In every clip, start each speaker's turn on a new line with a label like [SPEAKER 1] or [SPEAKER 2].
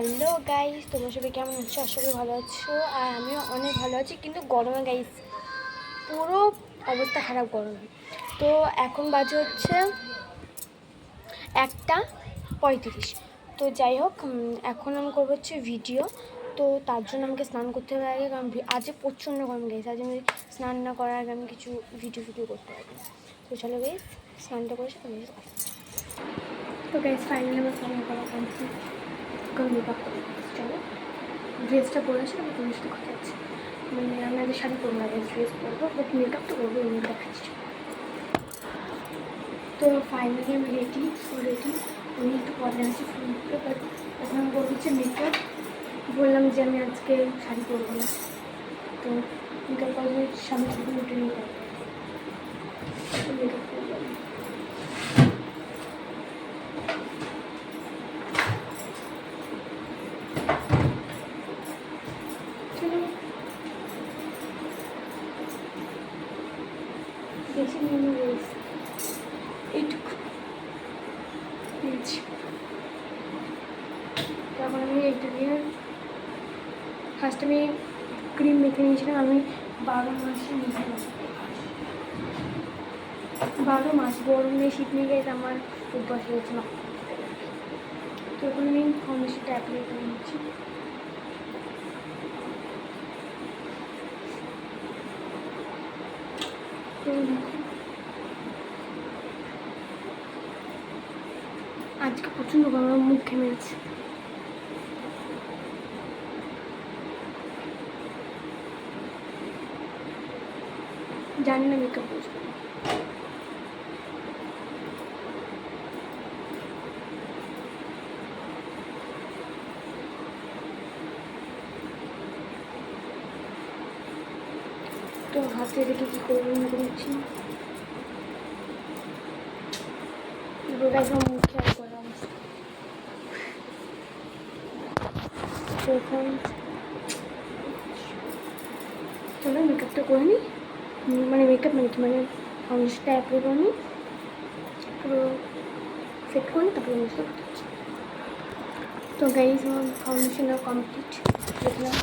[SPEAKER 1] Hello guys তোমরা সবাই কেমন আছো? আশা করি ভালো আছো। আর আমিও অনেক ভালো আছি, কিন্তু গরমে গাইস পুরো অবস্থা খারাপ গরমে। তো এখন বাজে হচ্ছে একটা পঁয়ত্রিশ। তো যাই হোক এখন আমি করব হচ্ছে ভিডিও তো তার জন্য আমাকে স্নান করতে হবে আগে, কারণ আজকে প্রচণ্ড গরম গেছে আজ আমি স্নান না করার আগে আমি কিছু ভিডিও ভিডিও করতে পারব না। তো চলো গাইস স্নানটা করেছি তো গাইস ফাইনালি আমার স্নান করা এখন মেকআপ করে চলো। ড্রেসটা পরে আসি, আমি তোমার সাথে কথা মানে আমি আগে শাড়ি পরবো না ড্রেস পরবো বাট মেকআপ তো করব এমনি দেখাচ্ছি। তো ফাইনালি আমি রেডি রেডি আমি একটু পরে আছি ফুলতে বাট এখন আমি হচ্ছে মেকআপ বললাম যে আমি আজকে শাড়ি পরবো না। তো মেকআপ করব সামনে উঠে নিয়ে যাব মেকআপ করব আমি। চলো বেশি মনে রয়েছে এইটুকু। তারপর আমি এইটা দিয়ে ফার্স্ট আমি ক্রিম মেখে নিয়েছিলাম, আমি বারো মাসে নেব বারো মাস, গরমে শীত নিয়ে গেছে, আমার অভ্যাস হয়েছে না তো এখন আমি ফাউন্ডেশনটা অ্যাপ্লাই করে নিচ্ছি তো দেখো আজকে প্রচণ্ড গরম মুখ ঘেমে আছে জানি না মেকআপ বসবো তো হাতে রেখে কী করব না করছি। তো চলো মেকআপটা করে নিই মানে মেকআপ মানে কি মানে ফাউন্ডেশনটা অ্যাপ্লাই করে পুরো সেট করে তারপরে তো গাইজ আমার ফাউন্ডেশন কমপ্লিট দেখলাম।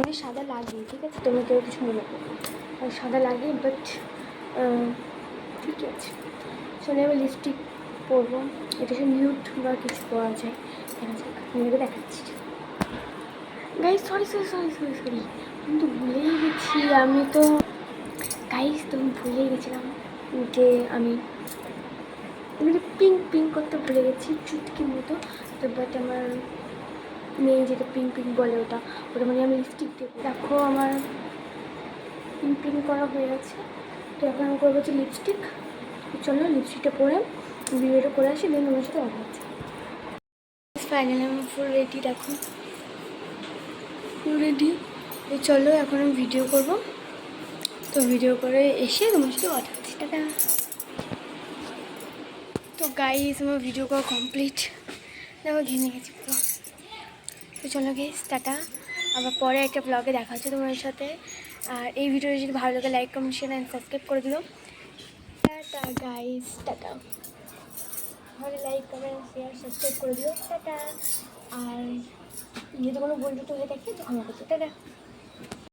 [SPEAKER 1] অনেক সাদা লাগে ঠিক আছে? তোমরা কেউ কিছু মনে করো সাদা লাগে বাট ঠিকই আছে। চলে এবার লিপস্টিক পরবো। এটা সে নিউট বা কিছু পরা যায়। দেখা যাক আমি এবার দেখাচ্ছি। Guys sorry sorry sorry sorry sorry আমি তো ভুলেই গেছি। আমি তো গাইজ তো আমি ভুলেই গেছিলাম যে আমি আমি পিঙ্ক পিঙ্ক করতে ভুলে গেছি, চুটকির মতো। তো বাট আমার মেয়ে যেটা পিঙ্ক পিঙ্ক বলে ওটা ওটা মানে আমি লিপস্টিক দেবো দেখো আমার পিঙ্ক পিঙ্ক করা হয়ে গেছে তো এখন আমি করব হচ্ছে লিপস্টিক চলো লিপস্টিকটা পরে ভিডিওটা করে আসি দেন তোমার সাথে কথা হচ্ছে। ফাইনালি আমি ফুল রেডি দেখো। ফুল রেডি চলো এখন আমি ভিডিও করব। তো ভিডিও করে এসে তোমার সাথে কথা হচ্ছে। টাটা। তো গাইস আমার ভিডিও করা কমপ্লিট দেখো, ঘেমে গেছি পুরো। তো চলো গেস টাটা। আবার পরে একটা ব্লগে দেখা হচ্ছে তোমাদের সাথে। আর এই ভিডিওটা যদি ভালো লাগে like comment share and subscribe করে দিও। Tata guys tata. ভালো লাইক কমেন্ট শেয়ার সাবস্ক্রাইব করে দিও। টাটা। আর যদি কোনো ভুল তুলে থাকে, তো আমার কাছে টাটা